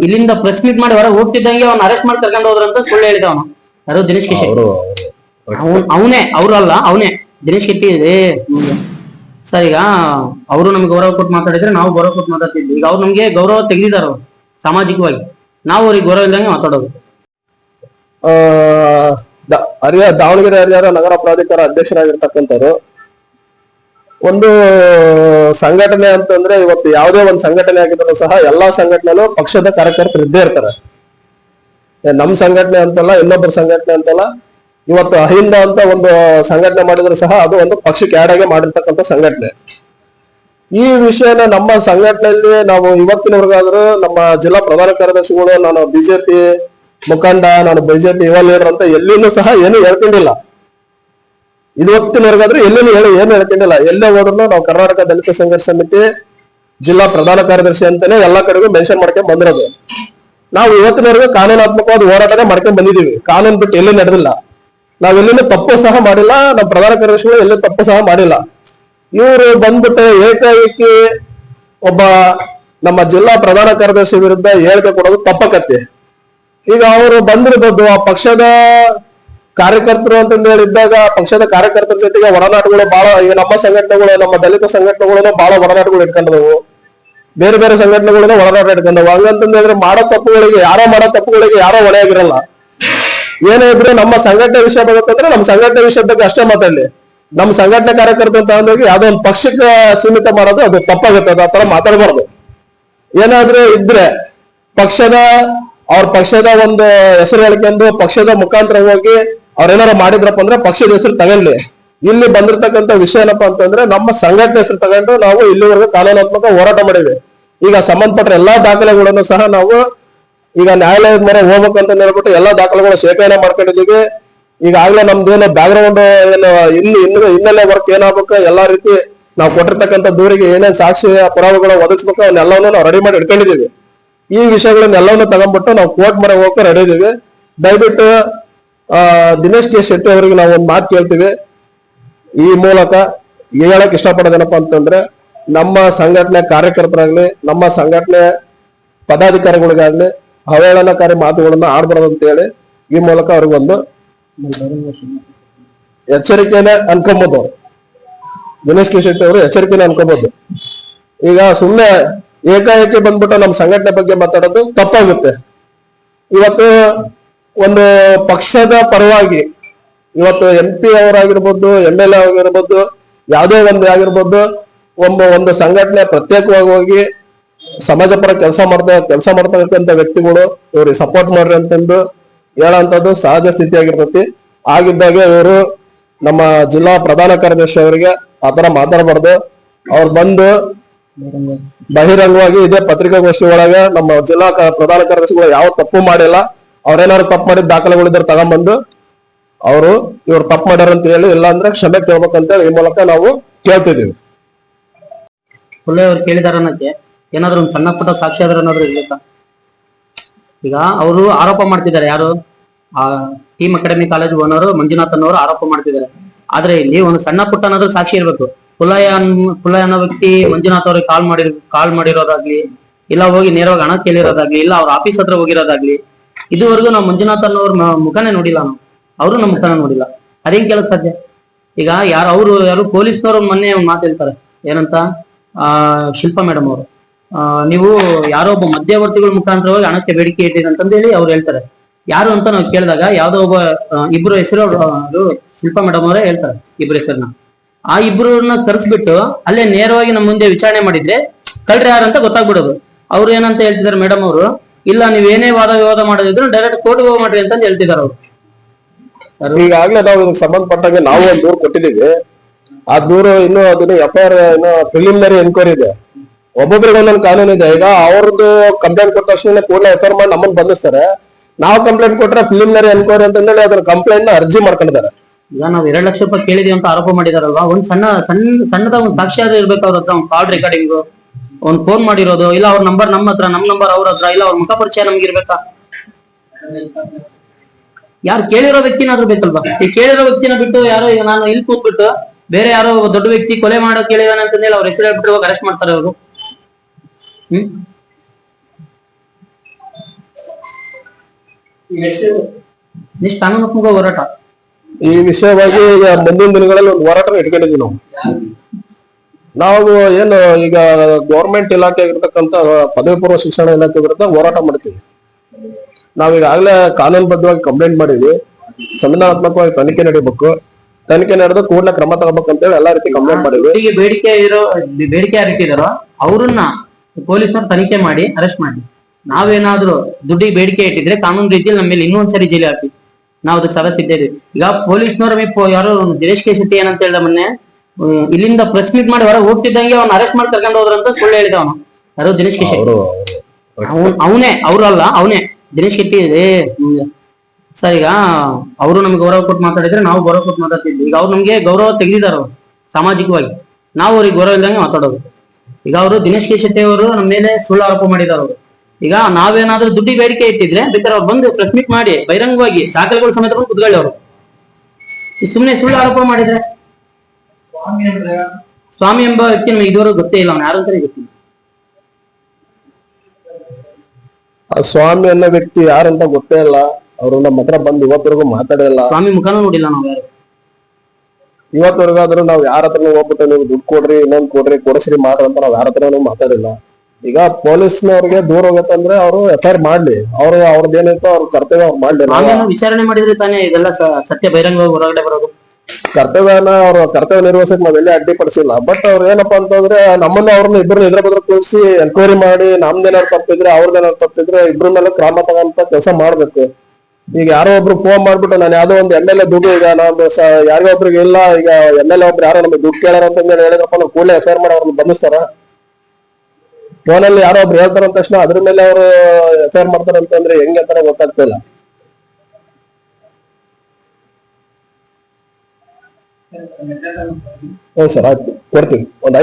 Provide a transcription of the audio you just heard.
ಇಲ್ಲಿಂದ press meet ಮಾಡಿ ಹೊರಗೆ ಹೋಗ್ತಿದ್ದಂಗೆ ಅವ್ನ ಅರೆಸ್ಟ್ ಮಾಡಿ ಕರ್ಕೊಂಡು ಹೋದ್ರ ಅಂತ ಸುಳ್ಳು ಹೇಳಿದ ಅವನು ಯಾರು? ದಿನೇಶ್ ಅವರು ಅವ್ನ್- ಅವ್ರು ಅಲ್ಲ ಅವನೇ. ದಿನೇಶ್ ಕಿಟ್ಟಿ ಸರ್ ಈಗ ಅವರು ನಮ್ಗೆ ಗೌರವ ಕೊಟ್ಟು ಮಾತಾಡಿದ್ರೆ ನಾವು ಗೌರವ ಕೊಟ್ಟು ಮಾತಾಡ್ತಿದ್ವಿ. ಈಗ ಅವ್ರು ನಮ್ಗೆ ಗೌರವ ತೆಗೆದಿದ್ದಾರೆ ಅವ್ರು ಸಾಮಾಜಿಕವಾಗಿ. ನಾವು ಅವ್ರಿಗೆ ಗೌರವ ಇಲ್ದಂಗೆ ಮಾತಾಡೋದು. ಆ, ದ- ಹರಿಯ ದಾವಣಗೆರೆ ಹರಿಹರ ನಗರ ಪ್ರಾಧಿಕಾರ ಅಧ್ಯಕ್ಷರಾಗಿರ್ತಕ್ಕಂಥವ್ರು ಒಂದು ಸಂಘಟನೆ ಅಂತಂದ್ರೆ ಇವತ್ತು ಯಾವುದೇ ಒಂದು ಸಂಘಟನೆ ಆಗಿದ್ರು ಸಹ ಎಲ್ಲಾ ಸಂಘಟನೆಲೂ ಪಕ್ಷದ ಕಾರ್ಯಕರ್ತರು ಇದ್ದೇ ಇರ್ತಾರೆ. ಏ, ನಮ್ ಸಂಘಟನೆ ಅಂತಲ್ಲ ಇನ್ನೊಬ್ಬರ ಸಂಘಟನೆ ಅಂತಲ್ಲ ಇವತ್ತು ಅಹಿಂದ ಅಂತ ಒಂದು ಸಂಘಟನೆ ಮಾಡಿದ್ರು ಸಹ ಅದು ಒಂದು ಪಕ್ಷಕ್ಕೆ ಆಡ್ ಮಾಡಿರ್ತಕ್ಕಂತ ಮಾಡಿರ್ತಕ್ಕಂಥ ಸಂಘಟನೆ. ಈ ವಿಷಯನ ನಮ್ಮ ಸಂಘಟನೆಯಲ್ಲಿ ನಾವು ಇವತ್ತಿನವರೆಗಾದ್ರೂ ನಮ್ಮ ಜಿಲ್ಲಾ ಪ್ರಧಾನ ಕಾರ್ಯದರ್ಶಿಗಳು ನಾನು ಬಿಜೆಪಿ ಮುಖಂಡ ನಾನು ಬಿಜೆಪಿ ಯುವ ಲೀಡರ್ ಅಂತ ಎಲ್ಲಿನೂ ಸಹ ಏನು ಹೇಳ್ಕೊಂಡಿಲ್ಲ. ಇವತ್ತಿನವರೆಗಾದ್ರೂ ಎಲ್ಲಿನೂ ಹೇಳಿ, ಏನು ಹೇಳ್ಕೊಂಡಿಲ್ಲ. ಎಲ್ಲೇ ಹೋದ್ರು ನಾವು ಕರ್ನಾಟಕ ದಲಿತ ಸಂಘರ್ಷ ಸಮಿತಿ ಜಿಲ್ಲಾ ಪ್ರಧಾನ ಕಾರ್ಯದರ್ಶಿ ಅಂತಾನೆ ಎಲ್ಲಾ ಕಡೆಗೂ ಮೆನ್ಷನ್ ಮಾಡ್ಕೊಂಡ್ ಬಂದಿರೋದು. ನಾವು ಇವತ್ತಿನವರೆಗೂ ಕಾನೂನಾತ್ಮಕವಾದ ಹೋರಾಟನೇ ಮಾಡ್ಕೊಂಡ್ ಬಂದಿದೀವಿ ಕಾನೂನು ಬಿಟ್ಟು ಎಲ್ಲಿ ನಡೆದಿಲ್ಲ. ನಾವ್ ಎಲ್ಲಿನೂ ತಪ್ಪು ಸಹ ಮಾಡಿಲ್ಲ, ನಮ್ಮ ಪ್ರಧಾನ ಕಾರ್ಯದರ್ಶಿಗಳು ಎಲ್ಲೂ ತಪ್ಪು ಸಹ ಮಾಡಿಲ್ಲ. ಇವರು ಬಂದ್ಬಿಟ್ಟು ಏಕಾಏಕಿ ಒಬ್ಬ ನಮ್ಮ ಜಿಲ್ಲಾ ಪ್ರಧಾನ ಕಾರ್ಯದರ್ಶಿ ವಿರುದ್ಧ ಹೇಳಿಕೆ ಕೊಡೋದು ತಪ್ಪಕತ್ತೆ ಈಗ ಅವರು ಬಂದಿರ್ಬೋದು ಆ ಪಕ್ಷದ ಕಾರ್ಯಕರ್ತರು ಅಂತಂದು ಹೇಳಿದ್ದಾಗ ಪಕ್ಷದ ಕಾರ್ಯಕರ್ತರ ಜೊತೆಗೆ ಒಡನಾಟಗಳು ಬಹಳ, ಈಗ ನಮ್ಮ ಸಂಘಟನೆಗಳು, ನಮ್ಮ ದಲಿತ ಸಂಘಟನೆಗಳು ಬಹಳ ಒಡನಾಟಗಳು ಇಟ್ಕೊಂಡವು. ಬೇರೆ ಬೇರೆ ಸಂಘಟನೆಗಳನ್ನ ಒಳನಾಟ ಇಟ್ಕೊಂಡವು. ಹಂಗಂತಂದು ಹೇಳಿದ್ರೆ ಮಾಡೋ ತಪ್ಪುಗಳಿಗೆ, ಯಾರೋ ಮಾಡೋ ತಪ್ಪುಗಳಿಗೆ ಯಾರೋ ಹೊಣೆಯಾಗಿರಲ್ಲ. ಏನೇ ಇದ್ರೆ ನಮ್ಮ ಸಂಘಟನೆ ವಿಷಯ ಬರುತ್ತಂದ್ರೆ ನಮ್ಮ ಸಂಘಟನೆ ವಿಷಯದ ಬಗ್ಗೆ ಅಷ್ಟೇ ಮಾತಾಡಲಿ. ನಮ್ಮ ಸಂಘಟನೆ ಕಾರ್ಯಕರ್ತ ಅಂತ ಅಂದಾಗ ಯಾವ್ದೋ ಒಂದು ಪಕ್ಷಕ್ಕೆ ಸೀಮಿತ ಮಾಡೋದು ಅದು ತಪ್ಪಾಗುತ್ತೆ, ಅದು ಆ ತರ ಮಾತಾಡಬಾರ್ದು. ಏನಾದ್ರೂ ಇದ್ರೆ ಪಕ್ಷದ, ಅವ್ರ ಪಕ್ಷದ ಒಂದು ಹೆಸರು ಹೇಳ್ಕೊಂಡು ಪಕ್ಷದ ಮುಖಾಂತರ ಹೋಗಿ ಅವ್ರೇನಾರ ಮಾಡಿದ್ರಪ್ಪ ಅಂದ್ರೆ ಪಕ್ಷದ ಹೆಸರು ತಗೊಳ್ಳಿ ಇಲ್ಲಿ ಬಂದಿರ್ತಕ್ಕಂಥ ವಿಷಯ ಏನಪ್ಪಾ ಅಂತಂದ್ರೆ ನಮ್ಮ ಸಂಘಟನೆ ಹೆಸರು ತಗೊಂಡು ನಾವು ಇಲ್ಲಿವರೆಗೂ ಕಾನೂನಾತ್ಮಕ ಹೋರಾಟ ಮಾಡಿದ್ವಿ. ಈಗ ಸಂಬಂಧಪಟ್ಟ ಎಲ್ಲಾ ದಾಖಲೆಗಳನ್ನು ಸಹ ನಾವು ಈಗ ನ್ಯಾಯಾಲಯದ ಮೊರೆ ಹೋಗ್ಬೇಕಂತ ಹೇಳ್ಬಿಟ್ಟು ಎಲ್ಲಾ ದಾಖಲೆಗಳು ಶೇಖರಣೆ ಮಾಡ್ಕೊಂಡಿದ್ದೀವಿ. ಈಗಾಗಲೇ ನಮ್ದೇನು ಬ್ಯಾಕ್ ಗ್ರೌಂಡ್ ಏನು ಇನ್ನು ಇನ್ನು ಹಿನ್ನೆಲೆ ವರ್ಕ್ ಏನಾಗ್ಬೇಕು, ಎಲ್ಲಾ ರೀತಿ ನಾವು ಕೊಟ್ಟಿರ್ತಕ್ಕಂಥ ದೂರಿಗೆ ಏನೇನು ಸಾಕ್ಷಿ ಪುರಾವೆಗಳು ಒದಗಿಸ್ಬೇಕು ಅವನ್ನೆಲ್ಲವನ್ನು ನಾವು ರೆಡಿ ಮಾಡಿ ಇಟ್ಕೊಂಡಿದ್ದೀವಿ. ಈ ವಿಷಯಗಳನ್ನೆಲ್ಲವನ್ನು ತಗೊಂಡ್ಬಿಟ್ಟು ನಾವು ಕೋರ್ಟ್ ಮೊರೆ ಹೋಗಕ್ಕೆ ರೆಡಿ ಇದೀವಿ. ದಯವಿಟ್ಟು ದಿನೇಶ್ ಕೆ ಶೆಟ್ಟಿ ಅವರಿಗೆ ನಾವು ಒಂದು ಮಾತು ಕೇಳ್ತೀವಿ. ಈ ಮೂಲಕ ಹೇಳಕ್ ಇಷ್ಟಪಡೋದೇನಪ್ಪ ಅಂತಂದ್ರೆ, ನಮ್ಮ ಸಂಘಟನೆ ಕಾರ್ಯಕರ್ತರಾಗ್ಲಿ, ನಮ್ಮ ಸಂಘಟನೆ ಪದಾಧಿಕಾರಿಗಳಿಗಾಗ್ಲಿ ಅವಹೇಳನಕಾರಿ ಮಾತುಗಳನ್ನ ಆಡ್ಬಾರ್ದು ಅಂತ ಹೇಳಿ ಈ ಮೂಲಕ ಅವ್ರಿಗೊಂದು ಎಚ್ಚರಿಕೆನೆ ಅನ್ಕೊಬೋದು. ದಿನೇಶ್ ಕೆ ಶೆಟ್ಟಿ ಅವರು ಎಚ್ಚರಿಕೆನೆ ಅನ್ಕೋಬಹುದು ಈಗ ಸುಮ್ಮನೆ ಏಕಾಏಕಿ ಬಂದ್ಬಿಟ್ಟು ನಮ್ಮ ಸಂಘಟನೆ ಬಗ್ಗೆ ಮಾತಾಡೋದು ತಪ್ಪಾಗುತ್ತೆ. ಇವತ್ತು ಒಂದು ಪಕ್ಷದ ಪರವಾಗಿ ಇವತ್ತು ಎಂ ಪಿ ಅವರಾಗಿರ್ಬೋದು, ಎಂ ಎಲ್ ಎ ಆಗಿರ್ಬೋದು, ಯಾವುದೇ ಒಂದು ಆಗಿರ್ಬೋದು ಒಬ್ಬ ಒಂದು ಸಂಘಟನೆ ಪ್ರತ್ಯೇಕವಾಗಿ ಹೋಗಿ ಸಮಾಜ ಪರ ಕೆಲಸ ಮಾಡ್ತಾ, ಕೆಲಸ ಮಾಡ್ತಕ್ಕಂಥ ವ್ಯಕ್ತಿಗಳು ಇವ್ರಿಗೆ ಸಪೋರ್ಟ್ ಮಾಡ್ರಿ ಅಂತಂದು ಹೇಳೋಂಥದ್ದು ಸಹಜ ಸ್ಥಿತಿ ಆಗಿರ್ತೈತಿ ಆಗಿದ್ದಾಗ ಇವರು ನಮ್ಮ ಜಿಲ್ಲಾ ಪ್ರಧಾನ ಕಾರ್ಯದರ್ಶಿ ಅವರಿಗೆ ಆ ಥರ ಮಾತಾಡಬಾರ್ದು. ಅವ್ರು ಬಂದು ಬಹಿರಂಗವಾಗಿ ಇದೇ ಪತ್ರಿಕಾಗೋಷ್ಠಿ ಒಳಗೆ ನಮ್ಮ ಜಿಲ್ಲಾ ಪ್ರಧಾನ ಕಾರ್ಯದರ್ಶಿಗಳು ಯಾವ ತಪ್ಪು ಮಾಡಿಲ್ಲ. ಅವ್ರೇನಾದ್ರು ತಪ್ಪು ಮಾಡಿದ ದಾಖಲೆಗಳಿದ್ರೆ ತಗೊಂಡ್ಬಂದು ಅವರು ಇವ್ರು ತಪ್ಪು ಮಾಡ್ಯಾರ ಅಂತ ಹೇಳಿ ಇಲ್ಲ ಅಂದ್ರೆ ಕ್ಷಮೆ ಕೇಳ್ಬೇಕಂತ ಹೇಳಿ ಈ ಮೂಲಕ ನಾವು ಕೇಳ್ತಿದ್ದೀವಿ. ಕೇಳಿದಾರ ಅನ್ನಕ್ಕೆ. ಏನಾದ್ರು ಒಂದು ಸಣ್ಣ ಪುಟ್ಟ ಸಾಕ್ಷಿ ಆದ್ರೆ ಏನಾದ್ರು ಇರ್ಬೇಕಾ? ಈಗ ಅವರು ಆರೋಪ ಮಾಡ್ತಿದ್ದಾರೆ ಯಾರು? ಆ team academy college owner Manjunath ಅನ್ನೋರು ಆರೋಪ ಮಾಡ್ತಿದ್ದಾರೆ. ಆದ್ರೆ ಇಲ್ಲಿ ಒಂದು ಸಣ್ಣ ಪುಟ್ಟ ಅನ್ನೋದು ಸಾಕ್ಷಿ ಇರ್ಬೇಕು. ಪುಲಯ ಪುಲಯ ಅನ್ನೋ ವ್ಯಕ್ತಿ ಮಂಜುನಾಥ್ ಅವ್ರಿಗೆ ಕಾಲ್ ಮಾಡಿ ಕಾಲ್ ಮಾಡಿರೋದಾಗ್ಲಿ, ಇಲ್ಲ ಹೋಗಿ ನೇರವಾಗಿ ಹಣ ಕೇಳಿರೋದಾಗ್ಲಿ, ಇಲ್ಲ ಅವ್ರ ಆಫೀಸ್ ಹತ್ರ ಹೋಗಿರೋದಾಗ್ಲಿ ಇದುವರೆಗೂ ನಾವು ಮಂಜುನಾಥ್ ಅನ್ನೋರ್ ಮುಖನೇ ನೋಡಿಲ್ಲ ನಾವು. ಅವರು ನಮ್ಮ ಮುಖನ ನೋಡಿಲ್ಲ. ಅದೇನ್ ಕೇಳಕ್ ಸಾಧ್ಯ? ಈಗ ಯಾರು ಅವರು, ಯಾರು ಪೊಲೀಸ್ನವ್ರು ಮೊನ್ನೆ ಮಾತು ಹೇಳ್ತಾರೆ. ಏನಂತ? ಆ, ಶಿಲ್ಪಾ ಮೇಡಮ್ ಅವರು. ನೀವು ಯಾರೋ ಒಬ್ಬ ಮಧ್ಯವರ್ತಿಗಳ ಮುಖಾಂತರವಾಗಿ ಹಣಕ್ಕೆ ಬೇಡಿಕೆ ಇಟ್ಟಿದೆ ಅಂತಂದೇಳಿ ಅವ್ರು ಹೇಳ್ತಾರೆ. ಯಾರು ಅಂತ ನಾವು ಕೇಳಿದಾಗ ಯಾವ್ದೋ ಒಬ್ಬ ಇಬ್ರು ಹೆಸರು ಅವರು ಶಿಲ್ಪಾ ಮೇಡಮ್ ಅವರೇ ಹೇಳ್ತಾರೆ ಇಬ್ರು ಹೆಸರನ್ನ ಆ ಇಬ್ರನ್ನ ಕರೆಸ್ಬಿಟ್ಟು ಅಲ್ಲೇ ನೇರವಾಗಿ ನಮ್ಮ ಮುಂದೆ ವಿಚಾರಣೆ ಮಾಡಿದ್ರೆ ಕಳ್ರಿ ಯಾರು ಅಂತ ಗೊತ್ತಾಗ್ಬಿಡೋದು. ಅವ್ರು ಏನಂತ ಹೇಳ್ತಿದ್ದಾರೆ ಮೇಡಮ್ ಅವರು? ಇಲ್ಲ ನೀವ್ ಏನೇ ವಾದ ವಿವಾದ ಮಾಡೋದಿದ್ರು ಡೈರೆಕ್ಟ್ ಕೋರ್ಟ್ಗೆ ಹೋಗಿ ಮಾಡ್ರಿ ಅಂತ ಹೇಳ್ತಿದಾರೆ ಅವ್ರು. ಈಗಾಗ್ಲೇ ನಾವು ಇದಕ್ಕೆ ಸಂಬಂಧಪಟ್ಟಂಗೆ ನಾವು ಒಂದು ದೂರು ಕೊಟ್ಟಿದ್ದೀವಿ. ಆ ದೂರು ಇನ್ನು ಅದನ್ನ ಎಫ್ ಐ ಆರ್ ಇನ್ನು ಪ್ರಿಲಿಮಿನರಿ ಎನ್ಕ್ವೈರಿ ಇದೆ. ಒಬ್ಬೊಬ್ರಿಗೆ ಒಂದೊಂದು ಕಾನೂನು ಇದೆ. ಈಗ ಅವ್ರದ್ದು ಕಂಪ್ಲೇಂಟ್ ಕೊಟ್ಟ ತಕ್ಷಣ ಕೂಡಲೇ ಎಫ್ ಐ ಆರ್ ಮಾಡಿ ನಮ್ಮನ್ನ ಬಂಧಿಸ್ತಾರೆ. ನಾವು ಕಂಪ್ಲೇಂಟ್ ಕೊಟ್ರೆ ಪ್ರಿಲಿಮಿನರಿ ಎನ್ಕ್ವೈರಿ ಹೇಳಿ ಅದನ್ನ ಕಂಪ್ಲೇಂಟ್ನ ಅರ್ಜಿ ಮಾಡ್ಕೊಂಡಿದ್ದಾರೆ. ಈಗ ನಾವು ಎರಡ್ ಲಕ್ಷ ರೂಪಾಯಿ ಕೇಳಿದೀವಿ ಅಂತ ಆರೋಪ ಮಾಡಿದಾರಲ್ವಾ? ಒಂದ್ ಸಣ್ಣ ಸಣ್ಣ ಸಣ್ಣದ ಒಂದು ಸಾಕ್ಷಿ ಆದ್ರೆ ಇರ್ಬೇಕು ಅವ್ರ ಹತ್ರ ಒಂದ್ ಕಾಲ್ ರೆಕಾರ್ಡಿಂಗ್ ಒಂದ್ ಫೋನ್ ಮಾಡಿರೋದು, ಇಲ್ಲ ಅವ್ರ ನಂಬರ್ ನಮ್ಮ ಹತ್ರ, ನಮ್ ನಂಬರ್ ಅವ್ರ ಹತ್ರ, ಇಲ್ಲ ಅವ್ರ ಮುಖ ಪರಿಚಯ ನಮ್ಗೆ ಇರ್ಬೇಕಾ? ಯಾರು ಕೇಳಿರೋ ವ್ಯಕ್ತಿನಾದ್ರೂ ಬೇಕಲ್ವಾ? ಈ ಕೇಳಿರೋ ವ್ಯಕ್ತಿನ ಬಿಟ್ಟು ಯಾರೋ ನಾನು ಇಲ್ಲಿ ಕೂತ್ಬಿಟ್ಟು ಬೇರೆ ಯಾರೋ ದೊಡ್ಡ ವ್ಯಕ್ತಿ ಕೊಲೆ ಮಾಡೋ ಕೇಳಿದಾನೆ ಹೇಳಿ ಅವ್ರ ಹೆಸರು ಹೇಳ್ಬಿಟ್ಟು ಹೋಗಿ ಅರೆಸ್ಟ್ ಮಾಡ್ತಾರೆ ಅವರು. ಹ್ಮ್? ಕಾನೂನಾತ್ಮಕ ಹೋರಾಟ. ಈ ವಿಷಯವಾಗಿ ಮುಂದಿನ ದಿನಗಳಲ್ಲಿ ಒಂದು ಹೋರಾಟ ಇಟ್ಕೊಂಡಿದ್ವಿ ನಾವು. ನಾವು ಏನು ಈಗ ಗೌರ್ಮೆಂಟ್ ಇಲಾಖೆ ಇರ್ತಕ್ಕಂಥ ಪದವಿ ಪೂರ್ವ ಶಿಕ್ಷಣ ಇಲಾಖೆ ವಿರುದ್ಧ ಹೋರಾಟ ಮಾಡ್ತೀವಿ. ನಾವೀಗಾಗಲೇ ಕಾನೂನುಬದ್ಧವಾಗಿ ಕಂಪ್ಲೇಂಟ್ ಮಾಡಿದ್ವಿ. ಸಂವಿಧಾನಾತ್ಮಕವಾಗಿ ತನಿಖೆ ನಡೀಬೇಕು. ತನಿಖೆ ನಡೆದು ಕೂಡಲೇ ಕ್ರಮ ತಗೋಬೇಕು ಅಂತೇಳಿ ಎಲ್ಲಾ ರೀತಿ ಕಂಪ್ಲೇಂಟ್ ಮಾಡಿದ್ವಿ. ಈಗ ಬೇಡಿಕೆ ಇರೋ ಬೇಡಿಕೆ ಯಾರು ಇಟ್ಟಿದಾರೋ ಅವ್ರನ್ನ ಪೊಲೀಸರು ತನಿಖೆ ಮಾಡಿ ಅರೆಸ್ಟ್ ಮಾಡಿ. ನಾವೇನಾದ್ರೂ ದುಡ್ಡಿಗೆ ಬೇಡಿಕೆ ಇಟ್ಟಿದ್ರೆ ಕಾನೂನು ರೀತಿಯಲ್ಲಿ ನಮ್ಮ ಮೇಲೆ ಇನ್ನೊಂದ್ಸರಿ ಜೈಲಿ ಹಾಕಿ. ನಾವು ಅದಕ್ಕೆ ಸದಾ ಸಿದ್ಧ ಈಗ ಪೊಲೀಸ್ನವ್ರ ಯಾರೋ ದಿನೇಶ್ ಕೆ ಶೆಟ್ಟಿ ಏನಂತ ಹೇಳ್ದ ಮೊನ್ನೆ ಇಲ್ಲಿಂದ ಪ್ರೆಸ್ ಮೀಟ್ ಮಾಡಿ ಹೊರಗೆ ಹೋಗ್ತಿದ್ದಂಗೆ ಅವ್ನ ಅರೆಸ್ಟ್ ಮಾಡಿ ಕರ್ಕೊಂಡು ಹೋದ್ರಂತ ಸುಳ್ಳು ಹೇಳಿದ ಅವನು. ಯಾರೋ? ದಿನೇಶ್ ಕಿಶೆ ಅವರು ಅವ್ನ್- ಅವನೇ ಅವ್ರಲ್ಲ ಅವನೇ. ದಿನೇಶ್ ಕಿಟ್ಟಿ ಸರ್ ಈಗ ಅವರು ನಮ್ಗೆ ಗೌರವ ಕೊಟ್ಟು ಮಾತಾಡಿದ್ರೆ ನಾವು ಗೌರವ ಕೊಟ್ಟು ಮಾತಾಡ್ತಿದ್ವಿ. ಈಗ ಅವ್ರು ನಮ್ಗೆ ಗೌರವ ತೆಗೆದಿದ್ದಾರೆ ಅವ್ರು ಸಾಮಾಜಿಕವಾಗಿ. ನಾವು ಅವ್ರಿಗೆ ಗೌರವ ಇಲ್ದಂಗೆ ಮಾತಾಡೋದು. ಈಗ ಅವರು ದಿನೇಶ್ ಕೆ ಶೆಟ್ಟಿ ಅವರು ನಮ್ಮ ಮೇಲೆ ಸುಳ್ಳು ಆರೋಪ ಮಾಡಿದಾರ ಅವರು. ಈಗ ನಾವೇನಾದ್ರೂ ದುಡ್ಡಿ ಬೇಡಿಕೆ ಇಟ್ಟಿದ್ರೆ ಬೇಕಾದ್ರೆ ಅವ್ರು ಬಂದು ಪ್ರೆಸ್ ಮೀಟ್ ಮಾಡಿ ಬಹಿರಂಗವಾಗಿ ದಾಖಲೆಗಳು ಸಮೇತ ಬಂದು ಕುತ್ಕೊಳ್ಳಿ ಅವರು. ಸುಮ್ಮನೆ ಸುಳ್ಳು ಆರೋಪ ಮಾಡಿದ್ರೆ ಸ್ವಾಮಿ ಎಂಬ ವ್ಯಕ್ತಿ ನಮಗೆ ಇದುವರೆಗೂ ಗೊತ್ತೇ ಇಲ್ಲ ಅವನು ಯಾರು ಅಂತಾನೆ ಗೊತ್ತಿಲ್ಲ. ಆ ಸ್ವಾಮಿ ಅನ್ನೋ ವ್ಯಕ್ತಿ ಯಾರಂತ ಗೊತ್ತೇ ಇಲ್ಲ ಅವರು ನಮ್ಮ ಹತ್ರ ಬಂದು ಇವತ್ತವರೆಗೂ ಮಾತಾಡಿಲ್ಲ ಸ್ವಾಮಿ ಮುಖಾನೂ ನೋಡಿಲ್ಲ ನಾವು ಯಾರು. ಇವತ್ತವರೆಗಾದ್ರೂ ನಾವು ಯಾರ ಹತ್ರನೂ ಹೋಗ್ಬಿಟ್ಟು ನೀವು ದುಡ್ಡು ಕೊಡ್ರಿ ಇನ್ನೊಂದು ಕೊಡ್ರಿ ಕೊಡಸ್ರಿ ಮಾಡ್ರಿ ಅಂತ ನಾವು ಯಾರ ಹತ್ರನೂ ಮಾತಾಡಿಲ್ಲ. ಈಗ ಪೊಲೀಸ್ನವ್ರಿಗೆ ದೂರ ಹೋಗತ್ತಂದ್ರೆ ಅವರು ಎಫ್ ಐ ಆರ್ ಮಾಡ್ಲಿ ಅವ್ರು ಅವ್ರದ್ದು ಅವ್ರ ಕರ್ತವ್ಯ ಅವ್ರು ಮಾಡ್ಲಿ. ಸ್ವಾಮಿಯನ್ನು ವಿಚಾರಣೆ ಮಾಡಿದ್ರೆ ತಾನೇ ಇದೆಲ್ಲ ಸ- ಸತ್ಯ ಬಹಿರಂಗವಾಗಿ ಹೊರಗಡೆ ಬರೋದು. ಕರ್ತವ್ಯನ ಅವ್ರ ಕರ್ತವ್ಯ ನಿರ್ವಹಿಸಕ್ ನಾವೆಲ್ಲ ಅಡ್ಡಿಪಡಿಸಿಲ್ಲ ಬಟ್ ಅವ್ರ ಏನಪ್ಪಾ ಅಂತಂದ್ರೆ ನಮ್ಮನ್ನ ಅವ್ರನ್ನ ಇಬ್ಬರನ್ನ ಇದ್ರ ಬದ್ರ ಕೂರಿಸಿ ಎನ್ಕ್ವೈರಿ ಮಾಡಿ ನಮ್ದೇನಾರು ತಪ್ಪಿದ್ರೆ ಅವ್ರದ್ದೇನಾರು ತಪ್ಪಿದ್ರೆ ಇಬ್ರ ಮೇಲೆ ಕ್ರಮ ತಗೊಂತ ಕೆಲಸ ಮಾಡ್ಬೇಕು. ಈಗ ಯಾರೋ ಒಬ್ರು ಫೋನ್ ಮಾಡ್ಬಿಟ್ಟು ನಾನು ಯಾವ್ದೋ ಒಂದು ಎಂ ಎಲ್ ಎ ದುಡ್ಡು ಈಗ ನಾವು ಯಾರಿಗೋ ಒಬ್ರಿಗೆ ಇಲ್ಲ, ಈಗ ಎಂ ಎಲ್ ಎ ಒಬ್ರು ಯಾರೋ ನಮಗೆ ದುಡ್ಡು ಕೇಳಾರ ಅಂತ ಹೇಳಿದ್ರಪ್ಪ ನಾವು ಕೂಡಲೇ ಎಫ್ ಐ ಮಾಡಿ ಅವ್ರನ್ನ ಬಂಧಿಸ್ತಾರ. ಫೋನಲ್ಲಿ ಯಾರೋ ಒಬ್ರು ಹೇಳ್ತಾರ ತಕ್ಷಣ ಅದ್ರ ಮೇಲೆ ಅವರು ಎಫ್ ಐ ಆರ್ ಮಾಡ್ತಾರ ಅಂತಂದ್ರೆ ಹೆಂಗೆ ಅಂತಾನೆ ಗೊತ್ತಾಗ್ತಾ ಇಲ್ಲ ಸರ್ ಆಯ್ತು. ಕೊಡ್ತೀವಿ ಒಂದ್